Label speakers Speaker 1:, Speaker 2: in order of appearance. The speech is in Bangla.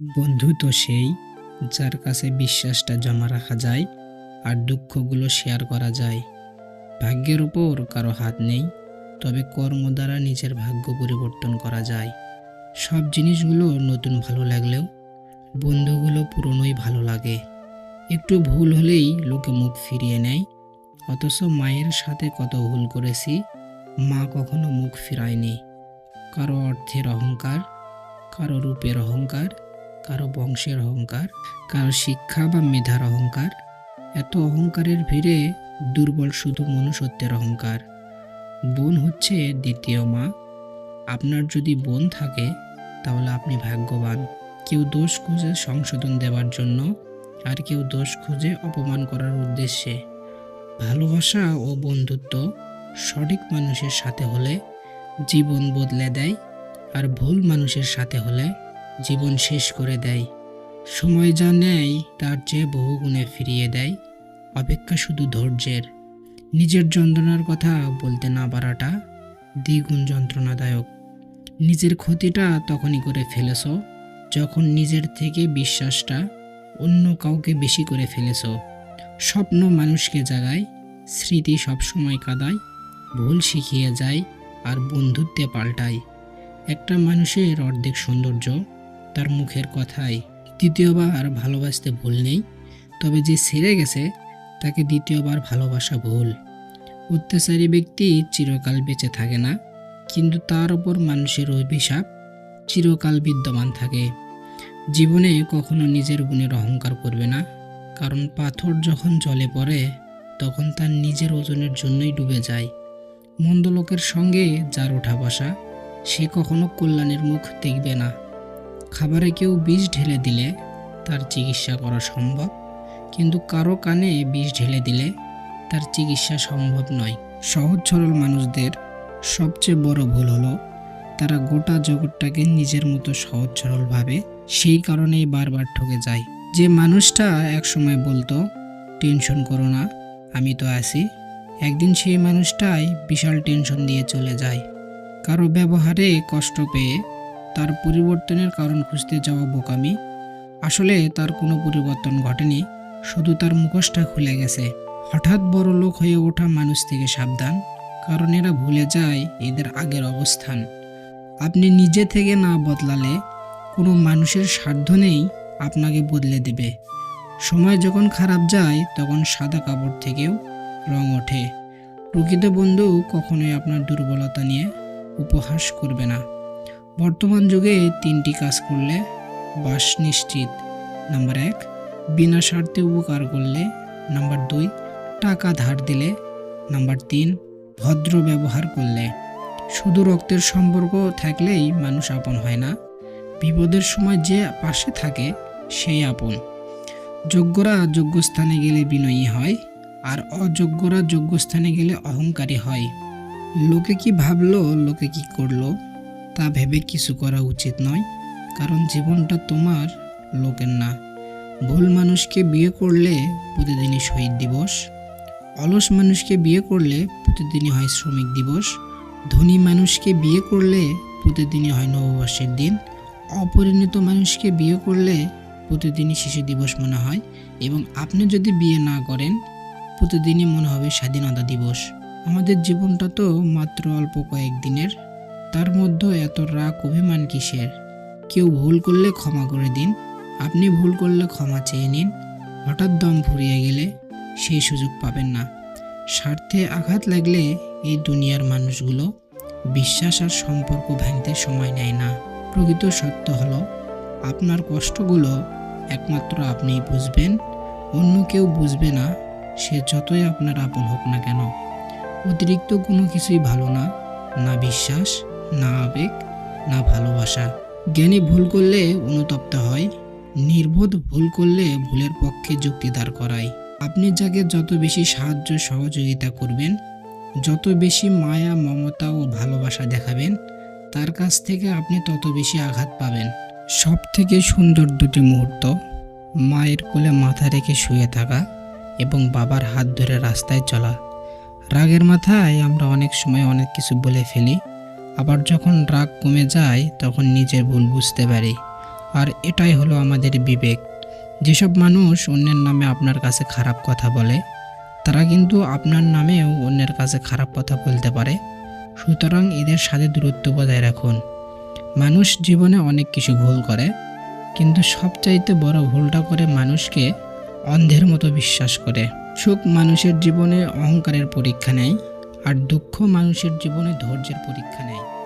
Speaker 1: বন্ধু তো সেই, যার কাছে বিশ্বাসটা জমা রাখা যায় আর দুঃখগুলো শেয়ার করা যায়। ভাগ্যের উপর কারও হাত নেই, তবে কর্ম দ্বারা নিজের ভাগ্য পরিবর্তন করা যায়। সব জিনিসগুলো নতুন ভালো লাগলেও বন্ধুগুলো পুরনোই ভালো লাগে। একটু ভুল হলেই লোকে মুখ ফিরিয়ে নেয়, অথচ মায়ের সাথে কত ভুল করেছি, মা কখনো মুখ ফিরায়নি। কারও অর্থের অহংকার, কারও রূপের অহংকার কারও বংশের অহংকার, কারও শিক্ষা বা মেধার অহংকার। এত অহংকারের ভিড়ে দুর্বল শুধু মনুষ্যত্বের অহংকার। বোন হচ্ছে দ্বিতীয় মা। আপনার যদি বোন থাকে, তাহলে আপনি ভাগ্যবান। কেউ দোষ খুঁজে সংশোধন দেওয়ার জন্য, আর কেউ দোষ খুঁজে অপমান করার উদ্দেশ্যে। ভালোবাসা ও বন্ধুত্ব সঠিক মানুষের সাথে হলে জীবন বদলে দেয়, আর ভুল মানুষের সাথে হলে জীবন শেষ করে দেয়। সময় যা নেয়, তার চেয়ে বহু গুণে ফিরিয়ে দেয়। অপেক্ষা শুধু ধৈর্যের। নিজের যন্ত্রণার কথা বলতে না পারাটা দ্বিগুণ যন্ত্রণাদায়ক। নিজের ক্ষতিটা তখনই করে ফেলেছ, যখন নিজের থেকে বিশ্বাসটা অন্য কাউকে বেশি করে ফেলেছ। স্বপ্ন মানুষকে জাগায়, স্মৃতি সবসময় কাদায়, ভুল শিখিয়ে যায় আর বন্ধুত্বে পাল্টায়। একটা মানুষের অর্ধেক সৌন্দর্য তার মুখের কথায় দ্বিতীয়বার ভালোবাসতে ভুল নেই, তবে যে সেরে গেছে, তাকে দ্বিতীয়বার ভালোবাসা ভুল। অত্যাচারী ব্যক্তি চিরকাল বেঁচে থাকে না, কিন্তু তার ওপর মানুষের অভিশাপ চিরকাল বিদ্যমান থাকে। জীবনে কখনো নিজের গুণের অহংকার করবে না, কারণ পাথর যখন জলে পড়ে, তখন তার নিজের ওজনের জন্যই ডুবে যায়। মন্দ লোকের সঙ্গে যার ওঠা বসা, সে কখনো কল্যাণের মুখ দেখবে না। খাবারে কেউ বিষ ঢেলে দিলে তার চিকিৎসা করা সম্ভব। কিন্তু কারও কানে বিষ ঢেলে দিলে তার চিকিৎসা সম্ভব নয়। সহজ সরল মানুষদের সবচেয়ে বড় ভুল হলো, তারা গোটা জগৎটাকে নিজের মতো সহজ সরল ভাবে সেই কারণেই বারবার ঠকে যায়। যে মানুষটা একসময় বলতো, টেনশন করো না, আমি তো আছি। একদিন সেই মানুষটাই বিশাল টেনশন দিয়ে চলে যায়। কারও ব্যবহারে কষ্ট পেয়ে তার পরিবর্তনের কারণ খুঁজতে যাওয়া বোকামি। আসলে তার কোনো পরিবর্তন ঘটেনি, শুধু তার মুখোশটা খুলে গেছে। হঠাৎ বড় লোক হয়ে ওঠা মানুষ থেকে সাবধান, কারণ এরা ভুলে যায় এদের আগের অবস্থান। আপনি নিজে থেকে না বদলালে কোনো মানুষের সাধ্য নেই, আপনাকে বদলে দেবে। সময় যখন খারাপ যায়, তখন সাদা কাপড় থেকেও রং ওঠে। প্রকৃত বন্ধু কখনোই আপনার দুর্বলতা নিয়ে উপহাস করবে না। বর্তমান যুগে তিনটি কাজ করলে বাস নিশ্চিত। নাম্বার এক, বিনা স্বার্থে উপকার করলে। নাম্বার দুই, টাকা ধার দিলে। নাম্বার তিন, ভদ্র ব্যবহার করলে। শুধু রক্তের সম্পর্ক থাকলেই মানুষ আপন হয় না। বিপদের সময় যে পাশে থাকে, সেই আপন। যোগ্যরা যোগ্য স্থানে গেলে বিনয়ী হয়, আর অযোগ্যরা যোগ্য স্থানে গেলে অহংকারী হয়। লোকে কি ভাবলো, লোকে কি করল? তা ভেবে কিছু করা উচিত নয়, কারণ জীবনটা তোমার, লোকের না। ভুল মানুষকে বিয়ে করলে প্রতিদিনই শহীদ দিবস। অলস মানুষকে বিয়ে করলে প্রতিদিনই হয় শ্রমিক দিবস। ধনী মানুষকে বিয়ে করলে প্রতিদিনই হয় নববর্ষের দিন। অপরিণত মানুষকে বিয়ে করলে প্রতিদিনই শিশু দিবস মনে হয় এবং আপনি যদি বিয়ে না করেন, প্রতিদিনই মনে হবে স্বাধীনতা দিবস। আমাদের জীবনটা তো মাত্র অল্প কয়েকদিনের তার মধ্যে এত রাগ, অভিমান কিসের? কেউ ভুল করলে ক্ষমা করে দিন। আপনি ভুল করলে ক্ষমা চেয়ে নিন। হঠাৎ দম ফুরিয়ে গেলে সেই সুযোগ পাবেন না। স্বার্থে আঘাত লাগলে এই দুনিয়ার মানুষগুলো বিশ্বাস আর সম্পর্ক ভাঙতে সময় নেয় না। প্রকৃত সত্য হলো, আপনার কষ্টগুলো একমাত্র আপনিই বুঝবেন। অন্য কেউ বুঝবে না, সে যতই আপনার আপন হোক না কেন। অতিরিক্ত কোনো কিছুই ভালো না না বিশ্বাস না আবেগ, না ভালোবাসা। জ্ঞানী ভুল করলে অনুতপ্ত হয়, নির্বোধ ভুল করলে ভুলের পক্ষে যুক্তি দাঁড় করায়। আপনি যাকে যত বেশি সাহায্য সহযোগিতা করবেন, যত বেশি মায়া, মমতা ও ভালোবাসা দেখাবেন, তার কাছ থেকে আপনি তত বেশি আঘাত পাবেন। সব থেকে সুন্দর দুটি মুহূর্ত, মায়ের কোলে মাথা রেখে শুয়ে থাকা এবং বাবার হাত ধরে রাস্তায় চলা। রাগের মাথায় আমরা অনেক সময় অনেক কিছু বলে ফেলি আবার যখন রাগ কমে যায়, তখন নিজের ভুল বুঝতে পারি। আর এটাই হলো আমাদের বিবেক। যেসব মানুষ অন্যের নামে আপনার কাছে খারাপ কথা বলে, তারা কিন্তু আপনার নামেও অন্যের কাছে খারাপ কথা বলতে পারে। সুতরাং এদের সাথে দূরত্ব বজায় রাখুন। মানুষ জীবনে অনেক কিছু ভুল করে, কিন্তু সবচাইতে বড় ভুলটা করে মানুষকে অন্ধের মতো বিশ্বাস করে। সুখ মানুষের জীবনে অহংকারের পরীক্ষা নেয়। আর দুঃখ মানুষের জীবনে ধৈর্যের পরীক্ষা নেয়।